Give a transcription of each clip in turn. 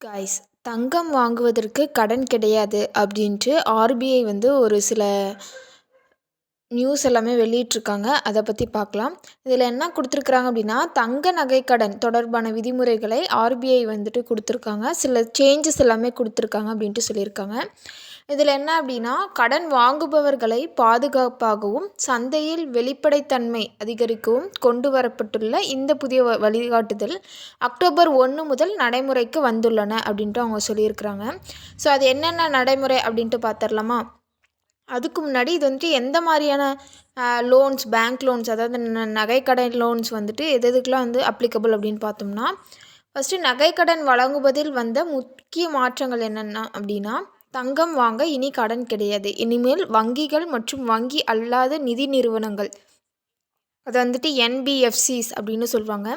Guys தங்கம் வாங்குவதற்கு கடன் கிடையாது அப்படின்ட்டு ஆர்பிஐ வந்து ஒரு சில நியூஸ் எல்லாமே வெளியிட்ருக்காங்க அதை பற்றி பார்க்கலாம். இதில் என்ன கொடுத்துருக்குறாங்க அப்படின்னா தங்க நகை கடன் தொடர்பான விதிமுறைகளை ஆர்பிஐ வந்துட்டு கொடுத்துருக்காங்க. சில சேஞ்சஸ் எல்லாமே கொடுத்துருக்காங்க அப்படின்ட்டு சொல்லியிருக்காங்க. இதில் என்ன அப்படின்னா கடன் வாங்குபவர்களை பாதுகாப்பாகவும் சந்தையில் வெளிப்படைத்தன்மை அதிகரிக்கவும் கொண்டு வரப்பட்டுள்ள இந்த புதிய வழிகாட்டுதல் அக்டோபர் ஒன்று முதல் நடைமுறைக்கு வந்துள்ளன அப்படின்ட்டு அவங்க சொல்லியிருக்கிறாங்க. ஸோ அது என்னென்ன நடைமுறை அப்படின்ட்டு பார்த்துடலாமா அதுக்கு முன்னாடி இது வந்துட்டு எந்த மாதிரியான லோன்ஸ் பேங்க் லோன்ஸ் அதாவது நகைக்கடன் லோன்ஸ் வந்துட்டு எது எதுக்கெலாம் வந்து அப்ளிகபிள் அப்படின்னு பார்த்தோம்னா ஃபஸ்ட்டு நகைக்கடன் வழங்குவதில் வந்த முக்கிய மாற்றங்கள் என்னென்ன அப்படின்னா தங்கம் வாங்க இனி கடன் கிடையாது. இனிமேல் வங்கிகள் மற்றும் வங்கி அல்லாத நிதி நிறுவனங்கள் அது வந்துட்டு என்பிஎஃப்சிஸ் அப்படின்னு சொல்லுவாங்க.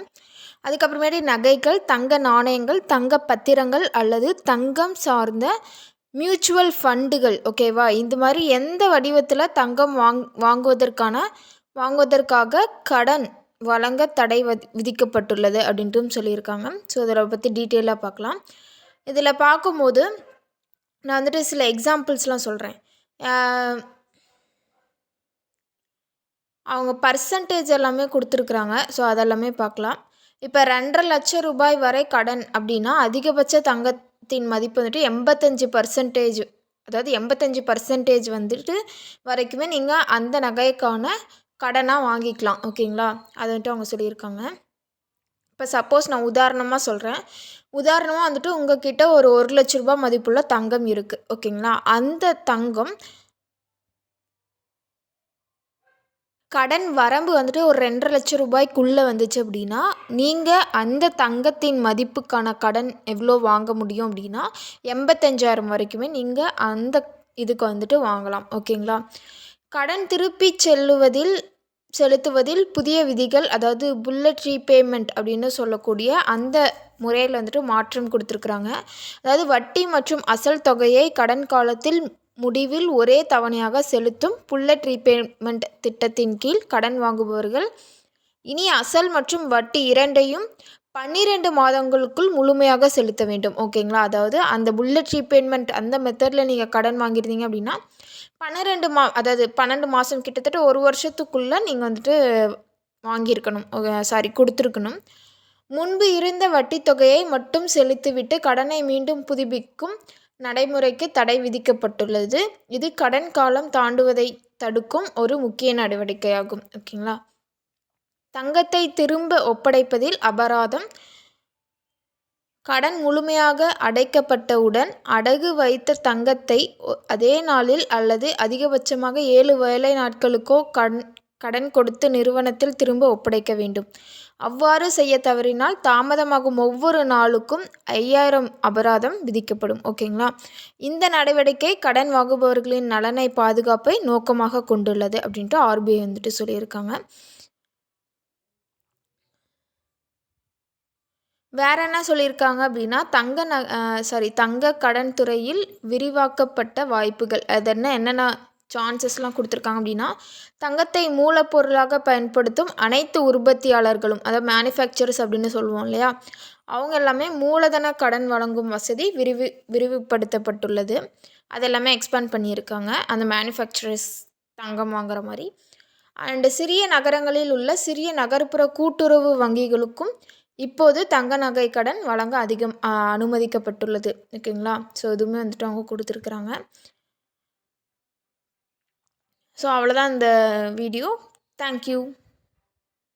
அதுக்கப்புறமேட்டு நகைகள் தங்க நாணயங்கள் தங்க பத்திரங்கள் அல்லது தங்கம் சார்ந்த மியூச்சுவல் ஃபண்டுகள் ஓகேவா? இந்த மாதிரி எந்த வடிவத்தில் தங்கம் வாங் வாங்குவதற்கான வாங்குவதற்காக கடன் வழங்க தடை விதிக்கப்பட்டுள்ளது அப்படின்ட்டும் சொல்லியிருக்காங்க. ஸோ அதில் பற்றி டீட்டெயிலாக பார்க்கலாம் இதில் பார்க்கும்போது நான் வந்துட்டு சில எக்ஸாம்பிள்ஸ்லாம் சொல்கிறேன் அவங்க பர்சன்டேஜ் எல்லாமே கொடுத்துருக்குறாங்க. ஸோ அதெல்லாமே பார்க்கலாம். இப்போ ரெண்டரை லட்சம் ரூபாய் வரை கடன் அப்படின்னா அதிகபட்ச தங்கத்தின் மதிப்பு வந்துட்டு எண்பத்தஞ்சு பர்சன்டேஜ் அதாவது எண்பத்தஞ்சு பர்சன்டேஜ் வந்துட்டு வரைக்குமே நீங்கள் அந்த நகைக்கான கடனாக வாங்கிக்கலாம். ஓகேங்களா? அதை வந்துட்டு அவங்க சொல்லியிருக்காங்க. இப்போ சப்போஸ் நான் உதாரணமாக சொல்கிறேன் உதாரணமாக வந்துட்டு உங்கக்கிட்ட ஒரு ஒரு லட்ச ரூபா மதிப்புள்ள தங்கம் இருக்குது ஓகேங்களா? அந்த தங்கம் கடன் வரம்பு வந்துட்டு ஒரு ரெண்டரை லட்சம் ரூபாய்க்குள்ளே வந்துச்சு அப்படின்னா நீங்கள் அந்த தங்கத்தின் மதிப்புக்கான கடன் எவ்வளோ வாங்க முடியும் அப்படின்னா எண்பத்தஞ்சாயிரம் வரைக்குமே நீங்கள் அந்த இதுக்கு வந்துட்டு வாங்கலாம். ஓகேங்களா? கடன் திருப்பி செல்லுவதில் செலுத்துவதில் புதிய விதிகள் அதாவது புல்லட் ரீபேமெண்ட் அப்படின்னு சொல்லக்கூடிய அந்த முறையில் வந்துட்டு மாற்றம் கொடுத்துருக்குறாங்க. அதாவது வட்டி மற்றும் அசல் தொகையை கடன் காலத்தில் முடிவில் ஒரே தவணையாக செலுத்தும் புல்லட் ரீபேமெண்ட் திட்டத்தின் கீழ் கடன் வாங்குபவர்கள் இனி அசல் மற்றும் வட்டி இரண்டையும் பன்னிரெண்டு மாதங்களுக்குள் முழுமையாக செலுத்த வேண்டும். ஓகேங்களா அதாவது அந்த புல்லட் ரீபேமெண்ட் அந்த மெத்தடில் நீங்கள் கடன் வாங்கியிருந்தீங்க அப்படின்னா பன்னிரெண்டு மா அதாவது பன்னெண்டு மாதம் கிட்டத்தட்ட ஒரு வருஷத்துக்குள்ளே நீங்கள் வந்துட்டு வாங்கியிருக்கணும். சாரி கொடுத்துருக்கணும். முன்பு இருந்த வட்டித் தொகையை மட்டும் செலுத்திவிட்டு கடனை மீண்டும் புதுப்பிக்கும் நடைமுறைக்கு தடை விதிக்கப்பட்டுள்ளது. இது கடன் காலம் தாண்டுவதை தடுக்கும் ஒரு முக்கிய நடவடிக்கையாகும். ஓகேங்களா? தங்கத்தை திரும்ப ஒப்படைப்பதில் அபராதம். கடன் முழுமையாக அடைக்கப்பட்டவுடன் அடகு வைத்த தங்கத்தை அதே நாளில் அல்லது அதிகபட்சமாக ஏழு வேலை நாட்களுக்கோ கண் கடன் கொடுத்து நிறுவனத்தில் திரும்ப ஒப்படைக்க வேண்டும். அவ்வாறு செய்ய தவறினால் தாமதமாகும் ஒவ்வொரு நாளுக்கும் ஐயாயிரம் அபராதம் விதிக்கப்படும். ஓகேங்களா? இந்த நடவடிக்கை கடன் வாங்குபவர்களின் நலனை பாதுகாப்பை நோக்கமாக கொண்டுள்ளது அப்படின்ட்டு ஆர்பிஐ வந்துட்டு சொல்லியிருக்காங்க. வேற என்ன சொல்லியிருக்காங்க அப்படின்னா தங்க ந சாரி தங்க கடன் துறையில் விரிவாக்கப்பட்ட வாய்ப்புகள். அது என்ன என்னென்ன சான்சஸ்லாம் கொடுத்துருக்காங்க அப்படின்னா தங்கத்தை மூலப்பொருளாக பயன்படுத்தும் அனைத்து உற்பத்தியாளர்களும் அதாவது மேனுஃபேக்சரர்ஸ் அப்படின்னு சொல்லுவோம் இல்லையா அவங்க எல்லாமே மூலதன கடன் வழங்கும் வசதி விரிவு விரிவுபடுத்தப்பட்டுள்ளது. அது எல்லாமே எக்ஸ்பேண்ட் பண்ணியிருக்காங்க. அந்த மேனுஃபேக்சரர்ஸ் தங்கம் வாங்குற மாதிரி. அண்டு சிறிய நகரங்களில் உள்ள சிறிய நகர்ப்புற கூட்டுறவு வங்கிகளுக்கும் இப்போது தங்க நகை கடன் வழங்க அதிகம் அனுமதிக்கப்பட்டுள்ளது. ஓகேங்களா? ஸோ இதுவுமே வந்துட்டு அவங்க கொடுத்துருக்குறாங்க. ஸோ அவ்வளோதான் இந்த வீடியோ தேங்க்யூ